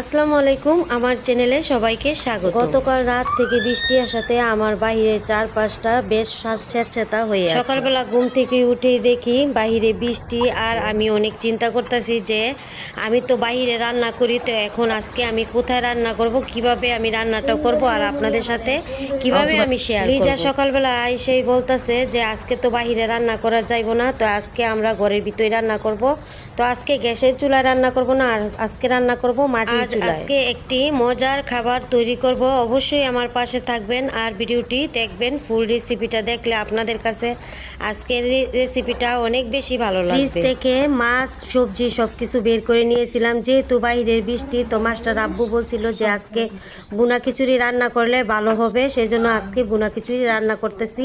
আসসালামু আলাইকুম আমার চ্যানেলে সবাইকে স্বাগত। গতকাল রাত থেকে বৃষ্টি আসাতে আমার বাইরে চারপাশটা বেশ স্বেচ্ছাতা হয়ে সকালবেলা ঘুম থেকে উঠে দেখি বাইরে বৃষ্টি আর আমি অনেক চিন্তা করতেছি যে আমি তো বাইরে রান্না করি তো এখন আজকে আমি কোথায় রান্না করব কীভাবে আমি রান্নাটা করব আর আপনাদের সাথে কীভাবে আমি শেয়ার লিজা সকালবেলা এসেই বলতেছে যে আজকে তো বাইরে রান্না করা যাইব না তো আজকে আমরা ঘরের ভিতরে রান্না করব। তো আজকে গ্যাসের চুলায় রান্না করব না আর আজকে রান্না করব মাটির আজ আজকে একটি মজার খাবার তৈরি করব। অবশ্যই আমার পাশে থাকবেন আর ভিডিওটি দেখবেন। ফুল রেসিপিটা দেখলে আপনাদের কাছে আজকের রেসিপিটা অনেক বেশি ভালো লাগবে। ফ্রিজ থেকে মাছ সবজি সবকিছু বের করে নিয়েছিলাম। যেহেতু বাইরের বৃষ্টি তো মাস্টার আব্বু বলছিল যে আজকে বুনা খিচুড়ি রান্না করলে ভালো হবে। সেজন্য আজকে বুনা খিচুড়ি রান্না করতেছি।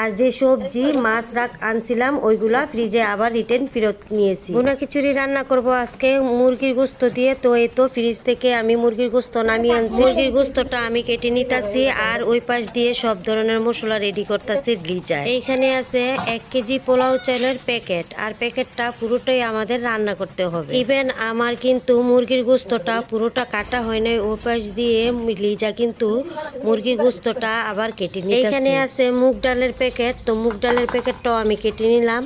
আর যে সবজি মাছ রাখ আনছিলাম ওইগুলা ফ্রিজে আবার রিটার্ন ফেরত নিয়েছি। বুনা খিচুড়ি রান্না করব আজকে। মুরগির গোস্ত দিয়ে তো এই তো ফ্রিজ থেকে আমি মুরগির গোস্ত নামিয়ে আনছি। মুরগির গোস্তটা আমি কেটে নিতাছি আর ওই পাশ দিয়ে সব ধরনের মশলা রেডি করতেছি লিজায় এইখানে আছে এক কেজি পোলাও চালের প্যাকেট আর প্যাকেটটা পুরোটাই আমাদের রান্না করতে হবে। ইভেন আমার কিন্তু মুরগির গোস্তটা পুরোটা কাটা হয় নাই, ওই পাশ দিয়ে লিজা কিন্তু মুরগির গোস্তটা আবার কেটে নিতে এখানে আছে মুগ ডালের প্যাকেট, তো মুগ ডালের প্যাকেটটাও আমি কেটে নিলাম।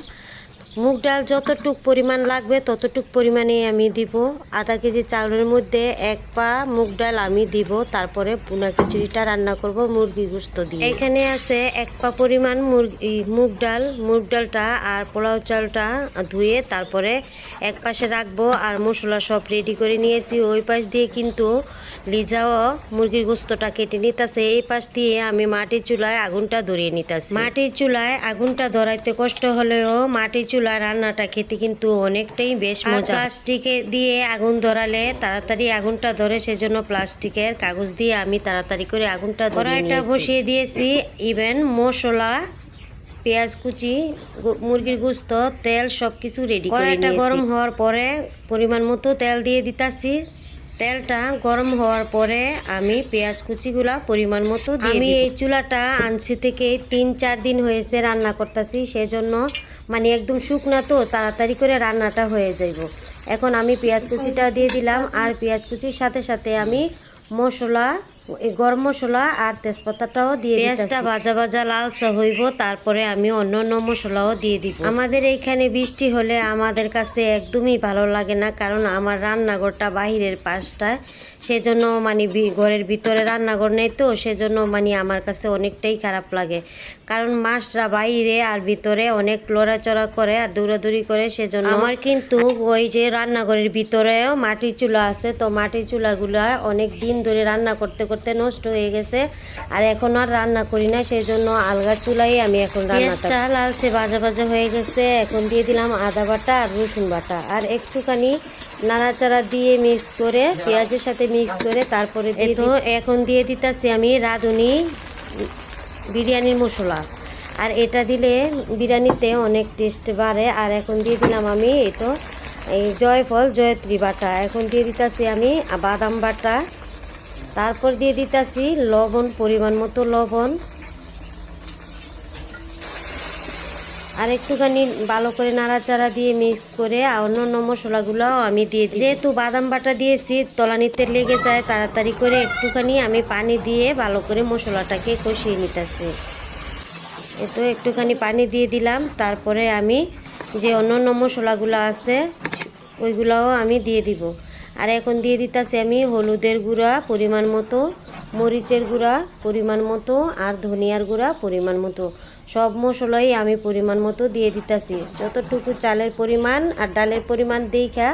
মুগ ডাল যতটুক পরিমাণ লাগবে, ততটুক পরিমাণে আমি দিব। আধা কেজি চাউলের মধ্যে এক পা মুগ ডাল আমি দিব। তারপরে পুনা খিচুড়িটা রান্না করব, মুরগি গোস্ত দিয়ে। এখানে আছে এক পা পরিমাণ মুরগি মুগ ডাল। মুগ ডালটা আর পোলাও চালটা ধুয়ে তারপরে এক পাশে রাখব আর মশলা সব রেডি করে নিয়েছি। ওই পাশ দিয়ে কিন্তু লিজাও মুরগির গোস্তটা কেটে নিতেছে। এই পাশ দিয়ে আমি মাটির চুলায় আগুনটা ধরিয়ে নিতেছি। মাটির চুলায় আগুনটা ধরাইতে কষ্ট হলেও মাটির চুলায় রান্নাটা খেতে কিন্তু অনেকটাই বেশ মজা। প্লাস্টিকে দিয়ে আগুন ধরালে তাড়াতাড়ি আগুনটা ধরে সেজন্য প্লাস্টিকের কাগজ দিয়ে আমি তাড়াতাড়ি করে আগুনটা কড়াইটা বসিয়ে দিয়েছি। ইভেন মশলা পেঁয়াজ কুচি মুরগির গুস্ত তেল সব কিছু রেডি কড়াইটা গরম হওয়ার পরে পরিমাণ মতো তেল দিয়ে দিতাছি। তেলটা গরম হওয়ার পরে আমি পেঁয়াজ কুচিগুলা পরিমাণ মতো দিয়ে আমি এই চুলাটা আনছি থেকে তিন চার দিন হয়েছে রান্না করতেছি সেজন্য মানে একদম শুকনা তো তাড়াতাড়ি করে রান্নাটা হয়ে যাইব। এখন আমি পেঁয়াজ কুচিটা দিয়ে দিলাম আর পেঁয়াজ কুচির সাথে সাথে আমি মশলা এই গরম মশলা আর তেজপাতাটাও দিয়ে পেঁয়াজটা ভাজা ভাজা লালচা হইব তারপরে আমি অন্য অন্য মশলাও দিয়ে দিব। আমাদের এইখানে বৃষ্টি হলে আমাদের কাছে একদমই ভালো লাগে না কারণ আমার রান্নাঘরটা বাহিরের পাশটায়। সেজন্য মানে ঘরের ভিতরে রান্নাঘর নেই তো সেজন্য মানে আমার কাছে অনেকটাই খারাপ লাগে। কারণ মাছরা বাইরে আর ভিতরে অনেক লড়াচড়া করে আর দৌড়াদৌড়ি করে সেজন্য আমার কিন্তু ওই যে রান্নাঘরের ভিতরেও মাটির চুলা আছে তো মাটির চুলাগুলো অনেক দিন ধরে রান্না করতে করতে নষ্ট হয়ে গেছে। আর এখন আর রান্না করি না সেই জন্য আলগা চুলাই আমি এখন রান্নাটা লালচে ভাজা ভাজা হয়ে গেছে এখন দিয়ে দিলাম আদা বাটা আর রসুন বাটা। আর একটুখানি নাড়াচাড়া দিয়ে মিক্স করে পেঁয়াজের সাথে মিক্স করে তারপরে তো এখন দিয়ে দিতেছি আমি রাঁধুনি বিরিয়ানির মশলা। আর এটা দিলে বিরিয়ানিতে অনেক টেস্ট বাড়ে। আর এখন দিয়ে দিলাম আমি এই তো এই জয়ফল জয়ত্রী বাটা। এখন দিয়ে দিতেছি আমি বাদাম বাটা। তারপর দিয়ে দিতেছি লবণ, পরিমাণ মতো লবণ। আর একটুখানি ভালো করে নাড়াচাড়া দিয়ে মিক্স করে অন্য মশলাগুলোও আমি দিয়ে দিই। যেহেতু বাদাম বাটা দিয়েছি, তলানিতে লেগে যায়, তাড়াতাড়ি করে একটুখানি আমি পানি দিয়ে ভালো করে মশলাটাকে কষিয়ে নিতেছি। এ তো একটুখানি পানি দিয়ে দিলাম, তারপরে আমি যে অন্য অন্য মশলাগুলো আছে, ওইগুলোও আমি দিয়ে দিব। আর এখন দিয়ে দিতেছি আমি হলুদের গুঁড়া পরিমাণ মতো মরিচের গুঁড়া পরিমাণ মতো আর ধনিয়ার গুঁড়া পরিমাণ মতো। সব মশলাই আমি পরিমাণ মতো দিয়ে দিতেছি। যতটুকু চালের পরিমাণ আর ডালের পরিমাণ দেখা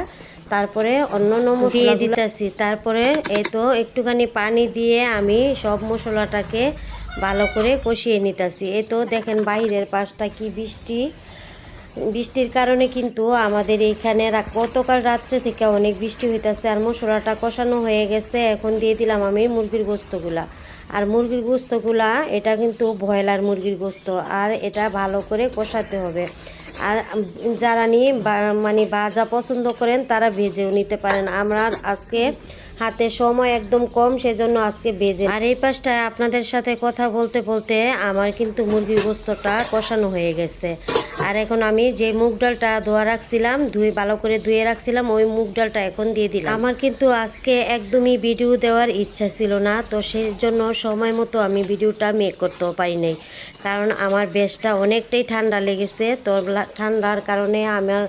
তারপরে অন্য অন্য মশলা দিতেছি। তারপরে এই তো একটুখানি পানি দিয়ে আমি সব মশলাটাকে ভালো করে কষিয়ে নিতেছি। এই তো দেখেন বাইরের পাশটা কি বৃষ্টি বৃষ্টির কারণে কিন্তু আমাদের এইখানে গতকাল রাত্রে থেকে অনেক বৃষ্টি হইতেছে আর মশলাটা কষানো হয়ে গেছে। এখন দিয়ে দিলাম আমি মুরগির গোস্তগুলা। আর মুরগির গোস্তগুলা, এটা কিন্তু ব্রয়লার মুরগির গোস্ত। আর এটা ভালো করে কষাতে হবে। আর যারা নিয়ে মানে ভাজা পছন্দ করেন, তারা ভেজেও নিতে পারেন। আমরা আজকে হাতে সময় একদম কম, সেজন্য আজকে বেজে আর এই পাশটায় আপনাদের সাথে কথা বলতে বলতে আমার কিন্তু মুরগির গোস্তটা কষানো হয়ে গেছে। আর এখন আমি যে মুগ ডালটা ধোয়া রাখছিলাম, ধুয়ে ভালো করে ধুয়ে রাখছিলাম, ওই মুগ ডালটা এখন দিয়ে দিলাম। আমার কিন্তু আজকে একদমই ভিডিও দেওয়ার ইচ্ছা ছিল না, তো সেই জন্য সময় মতো আমি ভিডিওটা মেক করতেও পারি নাই। কারণ আমার বেশটা অনেকটাই ঠান্ডা লেগেছে, তো ঠান্ডার কারণে আমার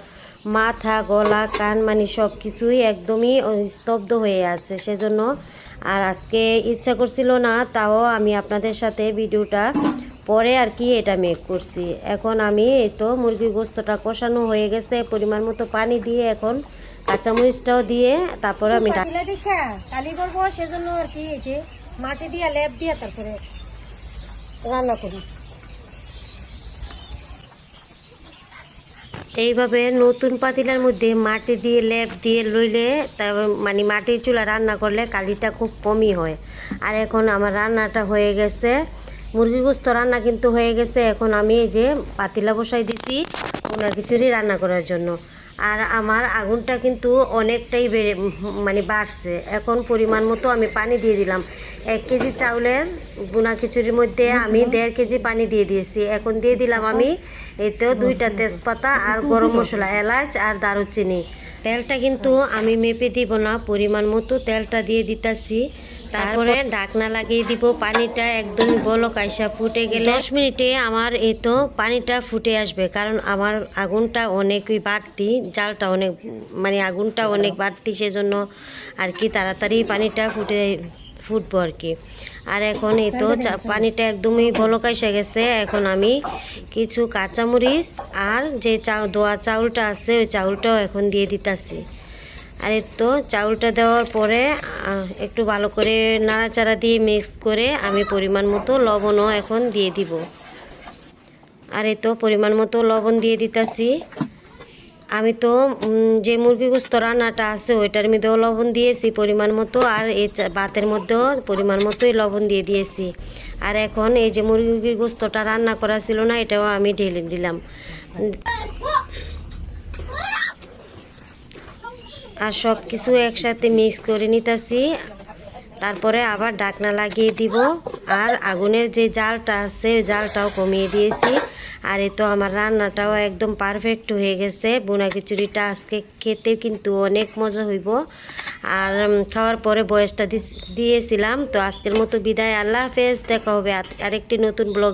মাথা, গলা, কান মানে সব কিছুই একদমই স্তব্ধ হয়ে আছে। সেজন্য আর আজকে ইচ্ছা করছিল না, তাও আমি আপনাদের সাথে ভিডিওটা পরে আর কি এটা মেক করছি। এখন আমি এই তো মুরগির গোস্তটা কষানো হয়ে গেছে পরিমাণ মতো পানি দিয়ে এখন কাঁচামরিচটাও দিয়ে তারপরে আমি দেখা কালি করব সেজন্য আর কি যে মাটি দিয়া লেপ দিয়া তারপরে রান্না করি এইভাবে নতুন পাতিলার মধ্যে মাটি দিয়ে লেপ দিয়ে লইলে মানে মাটির চুলা রান্না করলে কালিটা খুব কমই হয়। আর এখন আমার রান্নাটা হয়ে গেছে। মুরগি গোস্ত রান্না কিন্তু হয়ে গেছে। এখন আমি এই যে পাতিলা বসাই দিছি ওনা খিচুড়ি রান্না করার জন্য। আর আমার আগুনটা কিন্তু অনেকটাই বেড়ে মানে বাড়ছে। এখন পরিমাণ মতো আমি পানি দিয়ে দিলাম। এক কেজি চাউলের বুনা খিচুড়ির মধ্যে আমি দেড় কেজি পানি দিয়ে দিয়েছি। এখন দিয়ে দিলাম আমি এতেও দুইটা তেজপাতা আর গরম মশলা এলাচ আর দারুচিনি। তেলটা কিন্তু আমি মেপে দিব না পরিমাণ মতো তেলটা দিয়ে দিতাছি। তারপরে ঢাকনা লাগিয়ে দিব পানিটা একদম বলক আইসা ফুটে গেলে দশ মিনিটে আমার এই তো পানিটা ফুটে আসবে কারণ আমার আগুনটা অনেকই বাড়তি জালটা অনেক মানে আগুনটা অনেক বাড়তি সেজন্য আর কি তাড়াতাড়ি পানিটা ফুটে ফুটবো আর কি। আর এখন এই তো পানিটা একদমই বলক এসে গেছে এখন আমি কিছু কাঁচামরিচ আর যে চা দোয়া চাউলটা আছে ওই চাউলটাও এখন দিয়ে দিতাছি। আর তো চাউলটা দেওয়ার পরে একটু ভালো করে নাড়াচাড়া দিয়ে মিক্স করে আমি পরিমাণ মতো লবণও এখন দিয়ে দিব। আর এই তো পরিমাণ মতো লবণ দিয়ে দিতাছি। আমি তো যে মুরগি গোস্ত রান্নাটা আছে ওইটার মধ্যেও লবণ দিয়েছি পরিমাণ মতো, আর এই ভাতের মধ্যেও পরিমাণ মতোই লবণ দিয়ে দিয়েছি। আর এখন এই যে মুরগির গোস্তটা রান্না করা ছিল না, এটাও আমি ঢেলে দিলাম। আর সব কিছু একসাথে মিক্স করে নিতেছি। তারপরে আবার ঢাকনা লাগিয়ে দিব। আর আগুনের যে জালটা আছে জালটাও কমিয়ে দিয়েছি। আর এ তো আমার রান্নাটাও একদম পারফেক্ট হয়ে গেছে। বোনা খিচুড়িটা আজকে খেতে কিন্তু অনেক মজা হইব। আর খাওয়ার পরে বয়সটা দিয়েছিলাম। তো আজকের মতো বিদায়। আল্লাহ হাফেজ। দেখা হবে আর- আরেকটি নতুন ব্লগ